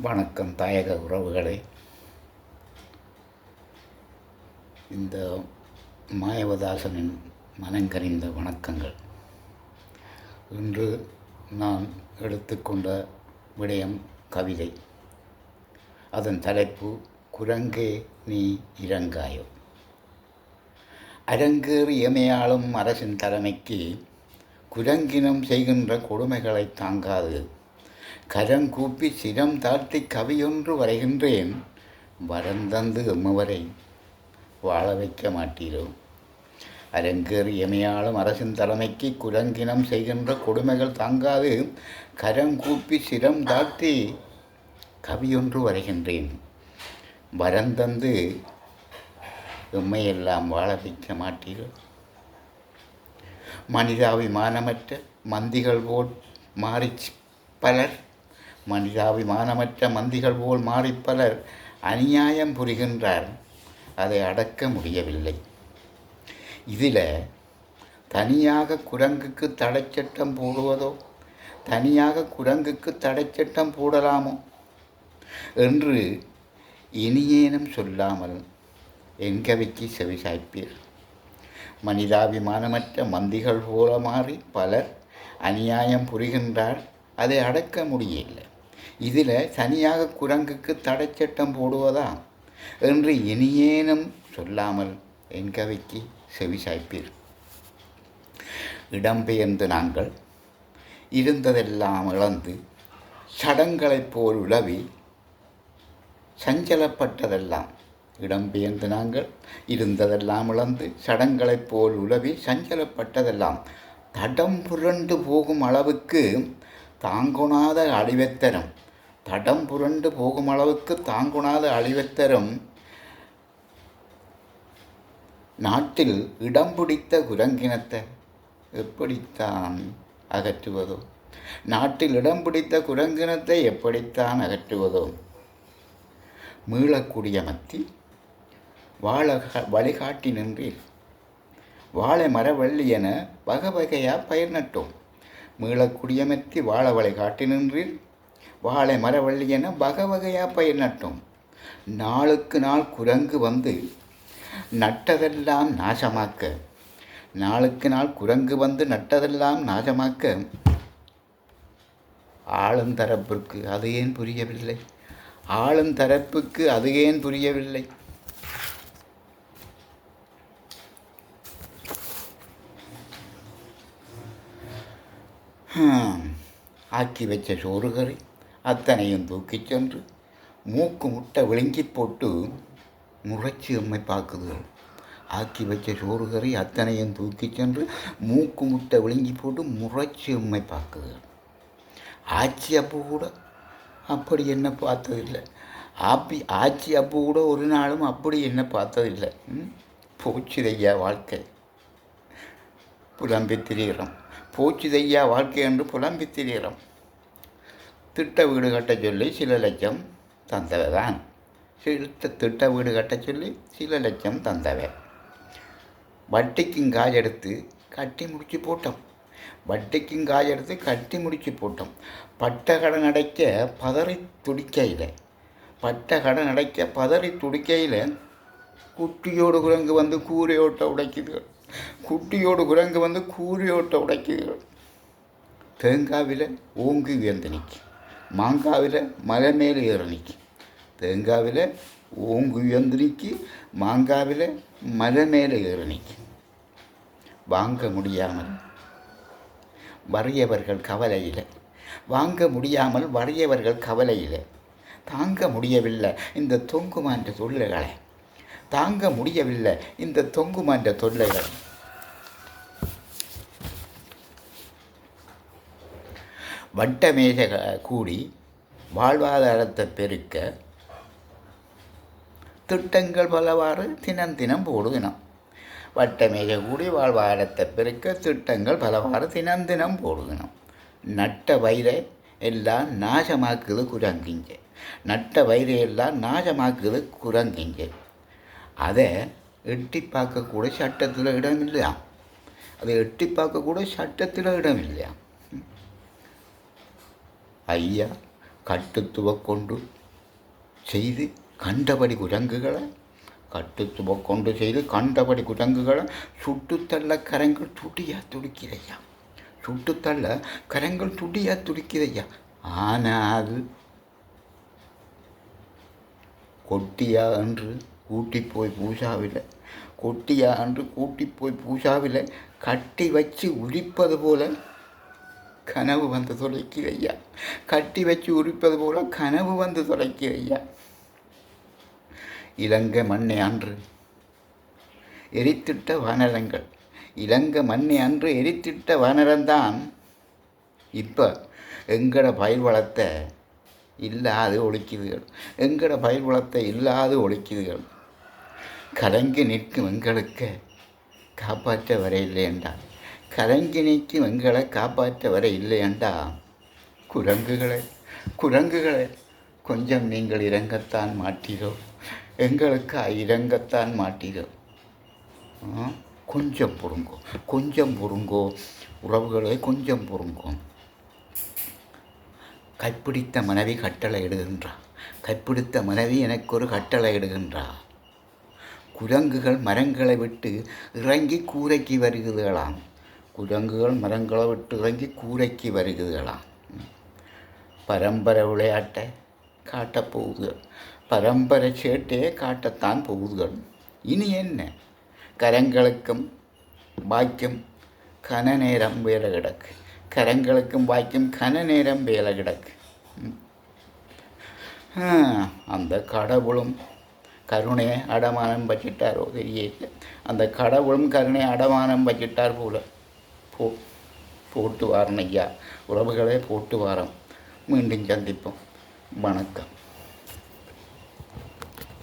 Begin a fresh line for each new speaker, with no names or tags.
வணக்கம் தாயக உறவுகளே. இந்த மாயவதாசனின் மனங்கறிந்த வணக்கங்கள். இன்று நான் எடுத்துக்கொண்ட விடயம் கவிதை. அதன் தலைப்பு குரங்கே நீ இறங்காயோ. அரங்கேறி எமையாளும் அரசின் தலைமைக்கு குரங்கினம் செய்கின்ற கொடுமைகளை தாங்காது. கரங்கூப்பி சிரம் தாழ்த்தி கவியொன்று வரைகின்றேன். வரந்தந்து எம்முவரை வாழ வைக்க மாட்டீரோ? அரங்கேறி எமையாளும் அரசின் தலைமைக்கு குரங்கினம் செய்கின்ற கொடுமைகள் தாங்காது. கரங்கூப்பி சிரம் தாழ்த்தி கவியொன்று வரைகின்றேன். வரந்தந்து எம்மையெல்லாம் வாழ வைக்க மாட்டீரோ? மனிதாபிமானமற்ற மந்திகள் போல் மாறி பலர் மனிதாபிமானமற்ற மந்திகள் போல் மாறி பலர் அநியாயம் புரிகின்றார். அதை அடக்க முடியவில்லை. இதில் தனியாக குரங்குக்கு தடைச்சட்டம் போடுவதோ தனியாக குரங்குக்கு தடைச்சட்டம் போடலாமோ என்று இனியேனும் சொல்லாமல் என் கவிக்கு செவிசாய்ப்பீர் மனிதாபிமானமற்ற மந்திகள் போல மாறி பலர் அநியாயம் புரிகின்றார். அதை அடக்க முடியவில்லை. இதில் தனியாக குரங்குக்கு தடைச்சட்டம் போடுவதா? என்று இனியேனும் சொல்லாமல் என் கவிக்கு செவிசாய்ப்பீர் இடம்பெயர்ந்து நாங்கள் இருந்ததெல்லாம் இழந்து சடங்களைப் போல் உழவி சஞ்சலப்பட்டதெல்லாம் இடம்பெயர்ந்து நாங்கள் இருந்ததெல்லாம் இழந்து சடங்களைப் போல் உழவி சஞ்சலப்பட்டதெல்லாம் தடம் புரண்டு போகும் அளவுக்கு தாங்குணாத அழிவத்தரம் தடம் புரண்டு போகும் அளவுக்கு தாங்குணாத அழிவத்தரம். நாட்டில் இடம் பிடித்த குரங்கினத்தை எப்படித்தான் அகற்றுவதோ? நாட்டில் இடம் பிடித்த குரங்கினத்தை எப்படித்தான் அகற்றுவதோ? மீளக்கூடிய மத்தி வாழ வழிகாட்டி நின்றீர். வாழை மரவள்ளி என வகை வகையாக பயிர் நட்டோம். மீளக்குடியமர்த்தி வாழ வழிகாட்டி நின்றீர். வாழை மரவள்ளி என வகை வகையாக பயிர் நட்டோம். நாளுக்கு நாள் குரங்கு வந்து நட்டதெல்லாம் நாசமாக்க. நாளுக்கு நாள் குரங்கு வந்து நட்டதெல்லாம் நாசமாக்க. ஆளுந்தரப்பிற்கு அது ஏன் புரியவில்லை? ஆளுந்தரப்புக்கு அது ஏன் புரியவில்லை? ஆக்கி வச்ச சோறு கறி அத்தனையும் தூக்கிச் சென்று மூக்கு முட்டை விழுங்கி போட்டு முறைச்சி அம்மை பார்க்குதுகள் ஆக்கி வச்ச சோறு கறி அத்தனையும் தூக்கி சென்று மூக்கு முட்டை விழுங்கி போட்டு முறைச்சி அம்மை பார்க்குதுகள் ஆச்சி அப்போ கூட அப்படி என்ன பார்த்ததில்லை. ஆப்பி ஆச்சி அப்போ கூட ஒரு நாளும் அப்படி என்ன பார்த்ததில்லை. போச்சுதையா வாழ்க்கை? புலம்பி திரிகிறோம் போச்சுதையா வாழ்க்கை என்று புலம்பி திரிகிறோம் திட்ட வீடு கட்ட சொல்லி சில லட்சம் தந்தவை தான் திட்ட வீடு கட்ட சொல்லி சில லட்சம் தந்தவை வட்டிக்கும் காய் எடுத்து கட்டி முடிச்சு போட்டோம். வட்டிக்கும் காய் எடுத்து கட்டி முடிச்சு போட்டோம். பட்ட கடன் அடைக்க பதறி துடிக்கையில் பட்ட கடன் அடைக்க பதறி துடிக்கையில் குட்டியோடு குரங்கு வந்து கூரையோட்டை உடைக்குதுகள் குட்டியோடு குரங்கு வந்து கூரையோட்டை உடைக்குதுகள் தேங்காவில் ஓங்கி உயர்ந்து நிற்கும். மாங்காவில் மலை மேலே ஏற நிற்கி தேங்காவில் ஓங்கு உயர்ந்து நிற்கி மாங்காவில் மலை மேலே ஏற வாங்க முடியாமல் வறியவர்கள் கவலையில். வாங்க முடியாமல் வறியவர்கள் கவலையில். தாங்க முடியவில்லை இந்த தொங்குமான்ற தொல்லைகளை. தாங்க முடியவில்லை இந்த தொங்குமான்ற தொல்லைகளை. வட்டமேச கூடி வாழ்வாதாரத்தை பெருக்க திட்டங்கள் பலவாறு தினம் தினம் போடுகினோம். வட்டமேஜ கூடி வாழ்வாதாரத்தை பெருக்க திட்டங்கள் பலவாறு தினம் தினம் போடுகினோம். நட்ட வயிறை எல்லாம் நாசமாக்குது குரங்கிங்க. நட்ட வயிறை எல்லாம் நாசமாக்குது குரங்கிங்க. அதை எட்டி பார்க்கக்கூட சட்டத்தில் இடம் இல்லையா அதை எட்டி பார்க்கக்கூட சட்டத்தில் இடம் இல்லையா ஐயா கட்டுத்துவ கொண்டு செய்து கண்டபடி குரங்குகளை கட்டுத்துவ கொண்டு செய்து கண்டபடி குரங்குகளை சுட்டுத்தள்ள கரங்கள் துடியா துடிக்கிறையா. சுட்டுத்தள்ள கரங்கள் துடியா துடிக்கிறையா. ஆனால் கொட்டியா என்று கூட்டி போய் பூசாவில் கொட்டியா என்று கூட்டி போய் பூசாவில் கட்டி வச்சு உரிப்பது போல கனவு வந்து தொலைக்கிறையா கட்டி வச்சு உரிப்பது போல கனவு வந்து தொலைக்கிறையா இலங்கை மண்ணை அன்று எரித்திட்ட வானரங்கள். இலங்கை மண்ணை அன்று எரித்திட்ட வானரம்தான். இப்போ எங்கட பயிர் வளத்தை இல்லாது ஒழிக்குதுகள். எங்கட பயிர் வளத்தை இல்லாது ஒழிக்குதுகள். கலங்கி நிற்கும் எங்களுக்கு காப்பாற்ற வரையில்லை இல்லையண்டா கலங்கி எங்களை காப்பாற்ற வர இல்லையண்டா. குரங்குகளை குரங்குகளை கொஞ்சம் நீங்கள் இறங்கத்தான் மாட்டீரோ? எங்களுக்கு இறங்கத்தான் மாட்டீரோ? கொஞ்சம் பொறுங்கோ கொஞ்சம் பொறுங்கோ. உறவுகளை கொஞ்சம் பொறுங்கோ. கைப்பிடித்த மனைவி கட்டளை இடுகின்றா. கைப்பிடித்த மனைவி எனக்கு ஒரு கட்டளை இடுகின்றா. குரங்குகள் மரங்களை விட்டு இறங்கி கூரைக்கு வருகுதுகளாம் குரங்குகள் மரங்களை விட்டு இறங்கி கூரைக்கு வருகுதுகளாம் பரம்பரை விளையாட்டை காட்டப் போகுதுகள். பரம்பரை சேட்டையே காட்டத்தான் போகுதுகள். இனி என்ன? கரங்களுக்கும் பாக்கியம் கன நேரம் வேலை கிடக்கு. கரங்களுக்கும் பாக்கியம் கன நேரம் வேலை கிடக்கு. அந்த கடவுளும் கருணையை அடமானம் வச்சிட்டாரோ? தெரியல அந்த கடவுளும் கருணையை அடமானம் வச்சிட்டார் போல. போ போட்டு வாரன் ஐயா உறவுகளே போட்டு வாரம் மீண்டும் சந்திப்போம் வணக்கம்